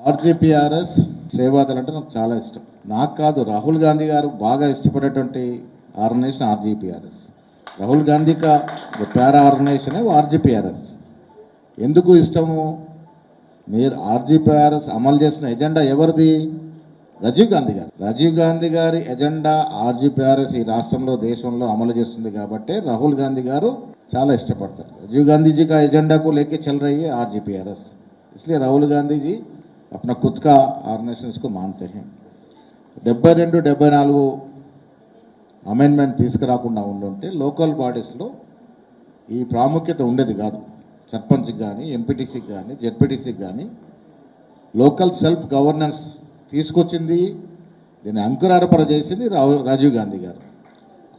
ఆర్జీపీఆర్ఎస్ సేవాదల్ అంటే నాకు చాలా ఇష్టం నాకు కాదు రాహుల్ గాంధీ గారు బాగా ఇష్టపడేటువంటి ఆర్గనైజేషన్ ఆర్జీపీఆర్ఎస్ రాహుల్ గాంధీ కా ప్యారా ఆర్గనైజేషన్ ఆర్జీపీఆర్ఎస్ ఎందుకు ఇష్టము మీరు ఆర్జీపీఆర్ఎస్ అమలు చేసిన ఎజెండా ఎవరిది రాజీవ్ గాంధీ గారు రాజీవ్ గాంధీ గారి ఎజెండా ఆర్జీపీఆర్ఎస్ ఈ రాష్ట్రంలో దేశంలో అమలు చేస్తుంది కాబట్టి రాహుల్ గాంధీ గారు చాలా ఇష్టపడతారు రాజీవ్ गांधी जी का एजेंडा को लेके चल रही है आरजीपीआरएस इसलिए राहुल गांधी जी अपना खुद का ऑर्गेनाइजेशन इसको मानते हैं డెబ్బై రెండు డెబ్బై నాలుగు అమెండ్మెంట్ తీసుకురాకుండా ఉండుంటే లోకల్ బాడీస్లో ఈ ప్రాముఖ్యత ఉండేది కాదు సర్పంచ్కి కానీ ఎంపీటీసీకి కానీ జెడ్పీటీసీకి కానీ లోకల్ సెల్ఫ్ గవర్నెన్స్ తీసుకొచ్చింది దీన్ని అంకురార్పణ చేసింది రావు రాజీవ్ గాంధీ గారు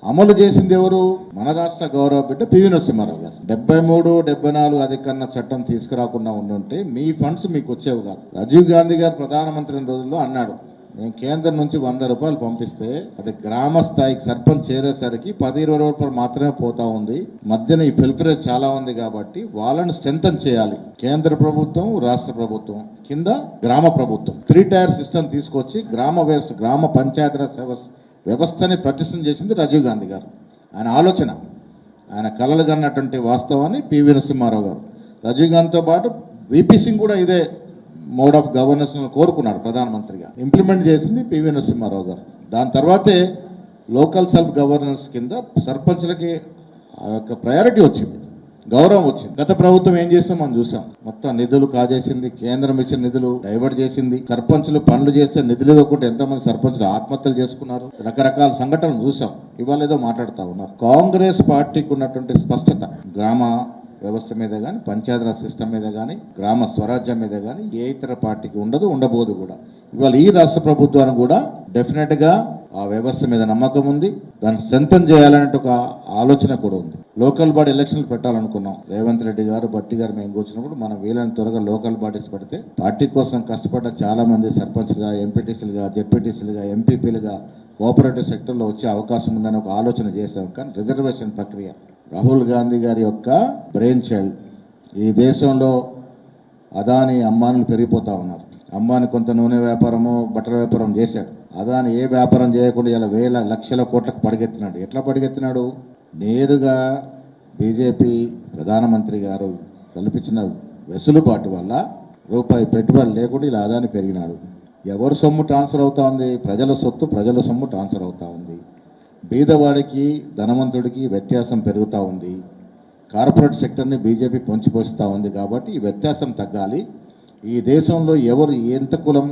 అమలు చేసింది ఎవరు? మన రాష్ట్ర గౌరవ బిడ్డ పివి నరసింహారావు గారు. డెబ్బై మూడు డెబ్బై నాలుగు అధికరణ చట్టం తీసుకురాకుండా ఉండుంటే మీ ఫండ్స్ మీకు వచ్చేవి కాదు. రాజీవ్ గాంధీ గారు ప్రధానమంత్రి రోజుల్లో అన్నాడు మేము కేంద్రం నుంచి వంద రూపాయలు పంపిస్తే అది గ్రామ స్థాయికి సర్పంచ్ చేరేసరికి పది ఇరవై రూపాయలు మాత్రమే పోతా ఉంది. మధ్యన ఈ ఫిల్ఫరేజ్ చాలా ఉంది కాబట్టి వాళ్ళని స్ట్రెంథన్ చేయాలి. కేంద్ర ప్రభుత్వం రాష్ట్ర ప్రభుత్వం కింద గ్రామ ప్రభుత్వం. త్రీ టైర్ సిస్టమ్ తీసుకొచ్చి గ్రామ వ్యవస్థ గ్రామ పంచాయతీరాజ్ వ్యవస్థ వ్యవస్థని ప్రతిష్టం చేసింది రాజీవ్ గాంధీ గారు. ఆయన ఆలోచన ఆయన కలలు కన్నటువంటి వాస్తవాన్ని పివి నరసింహారావు గారు. రాజీవ్ గాంధీతో పాటు విపి సింగ్ కూడా ఇదే మోడ్ ఆఫ్ గవర్నెన్స్ కోరుకున్నాడు ప్రధానమంత్రిగా. ఇంప్లిమెంట్ చేసింది పివి నరసింహారావు గారు. దాని తర్వాతే లోకల్ సెల్ఫ్ గవర్నెన్స్ కింద సర్పంచ్లకి ఆ యొక్క ప్రయారిటీ వచ్చింది. గౌరవం వచ్చింది. గత ప్రభుత్వం ఏం చేస్తాం మనం చూసాం. మొత్తం నిధులు కాజేసింది కేంద్రం ఇచ్చిన నిధులు డైవర్ట్ చేసింది. సర్పంచులు పనులు చేస్తే నిధులు ఇవ్వకుండా ఎంతమంది సర్పంచులు ఆత్మహత్యలు చేసుకున్నారు. రకరకాల సంఘటనలు చూసాం. ఇవాళ ఏదో మాట్లాడుతూ ఉన్నారు. కాంగ్రెస్ పార్టీకి ఉన్నటువంటి స్పష్టత గ్రామ వ్యవస్థ మీద కానీ పంచాయతీరాజ్ సిస్టమ్ మీద కానీ గ్రామ స్వరాజ్యం మీద కానీ ఏ ఇతర పార్టీకి ఉండదు ఉండబోదు కూడా. ఇవాళ ఈ రాష్ట్ర ప్రభుత్వానికి కూడా డెఫినెట్గా ఆ వ్యవస్థ మీద నమ్మకం ఉంది. దాన్ని స్ట్రెంథన్ చేయాలనే ఒక ఆలోచన కూడా ఉంది. లోకల్ బాడీ ఎలక్షన్లు పెట్టాలనుకున్నాం. రేవంత్ రెడ్డి గారు బట్టి గారు మేము కూర్చున్నప్పుడు మనం వీలైన త్వరగా లోకల్ బాడీస్ పెడితే పార్టీ కోసం కష్టపడ్డ చాలా మంది సర్పంచ్లుగా ఎంపీటీసీలుగా జెడ్పీటీసీలుగా ఎంపీపీలుగా కోఆపరేటివ్ సెక్టర్లో వచ్చే అవకాశం ఉందని ఒక ఆలోచన చేశాం. కానీ రిజర్వేషన్ ప్రక్రియ. రాహుల్ గాంధీ గారి యొక్క బ్రెయిన్ చైల్డ్. ఈ దేశంలో అదాని అమ్మానులు పెరిగిపోతూ ఉన్నారు. అమ్మాని కొంత నూనె వ్యాపారము బట్టల వ్యాపారం చేశాడు. అదాని ఏ వ్యాపారం చేయకుండా ఇలా వేల లక్షల కోట్లకు పడిగెత్తినాడు. ఎట్లా పడిగెత్తినాడు? నేరుగా బీజేపీ ప్రధానమంత్రి గారు కల్పించిన వెసులుబాటు వల్ల రూపాయి పెట్టుబడి లేకుండా ఇలా అదాని పెరిగినాడు. ఎవరు సొమ్ము ట్రాన్స్ఫర్ అవుతా ఉంది? ప్రజల సొత్తు ప్రజల సొమ్ము ట్రాన్స్ఫర్ అవుతా ఉంది. బీదవాడికి ధనవంతుడికి వ్యత్యాసం పెరుగుతూ ఉంది. కార్పొరేట్ సెక్టర్ని బీజేపీ పొంచిపోస్తూ ఉంది కాబట్టి ఈ వ్యత్యాసం తగ్గాలి. ఈ దేశంలో ఎవరు ఎంత కులం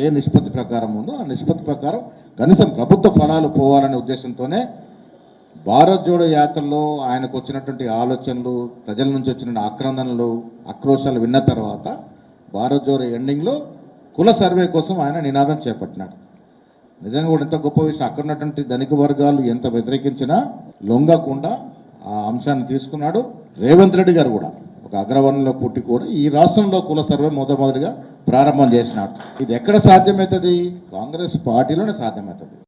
ఏ నిష్పత్తి ప్రకారం ఉందో ఆ నిష్పత్తి ప్రకారం కనీసం ప్రభుత్వ ఫలాలు పోవాలనే ఉద్దేశంతోనే భారత్ జోడో యాత్రలో ఆయనకు వచ్చినటువంటి ఆలోచనలు ప్రజల నుంచి వచ్చిన ఆక్రందనలు ఆక్రోశాలు విన్న తర్వాత భారత్ జోడో ఎండింగ్లో కుల సర్వే కోసం ఆయన నినాదం చేపట్టినాడు. నిజంగా కూడా ఎంత గొప్ప విషయం. అక్కడ ఉన్నటువంటి ధనిక వర్గాలు ఎంత వ్యతిరేకించినా లొంగకుండా ఆ అంశాన్ని తీసుకున్నాడు రేవంత్ రెడ్డి గారు కూడా. ఒక అగ్రవర్ణంలో పుట్టి కూడా ఈ రాష్ట్రంలో కుల సర్వే మొదటిగా ప్రారంభం చేసినాడు. ఇది ఎక్కడ సాధ్యమవుతుంది? కాంగ్రెస్ పార్టీలోనే సాధ్యమవుతుంది.